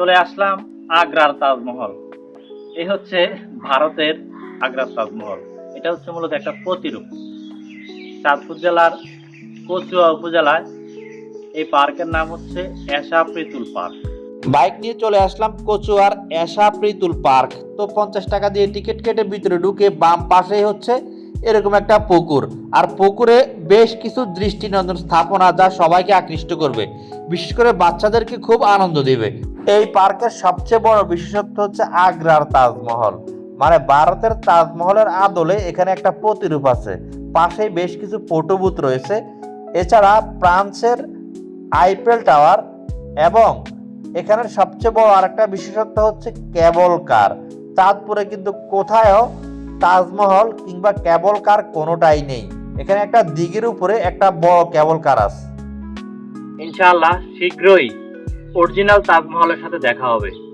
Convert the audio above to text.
চলে আসলাম আগ্রার তাজমহল। এই হচ্ছে ভারতের আগ্রার তাজমহল। এটা হচ্ছে মূলত একটা প্রতিরূপ। চাঁদপুর জেলার কচুয়া উপজেলায় এই পার্কের নাম হচ্ছে এশা প্রিতুল পার্ক। বাইক নিয়ে চলে আসলাম কচুয়ার এশা প্রিতুল পার্ক। তো পঞ্চাশ টাকা দিয়ে টিকিট কেটে ভিতরে ঢুকে বাম পাশেই হচ্ছে এরকম একটা পুকুর। আর পুকুরে বেশ কিছু দৃষ্টিনন্দন স্থাপনা যা সবাইকে আকৃষ্ট করবে। বিশেষ করে বাচ্চাদেরকে খুব আনন্দ দিবে। এই পার্কের সবচেয়ে বড় বিশেষত্ব হচ্ছে আগ্রার তাজমহল। মানে ভারতের তাজমহলের আদলে এখানে একটা প্রতিরূপ আছে। পাশেই বেশ কিছু পটবুত রয়েছে। এছাড়া ফ্রান্সের আইফেল টাওয়ার এবং এখানের সবচেয়ে বড় আরেকটা বিশেষত্ব হচ্ছে কেবল কার। চাঁদপুরে কিন্তু কোথায়ও তাজমহল কিংবা কেবল কার কোনোটাই নেই। এখানে একটা দিঘির উপরে একটা বড় ক্যাবল কার আছে। ইনশাআল্লাহ, শীঘ্রই অরিজিনাল তাজমহলের সাথে দেখা হবে।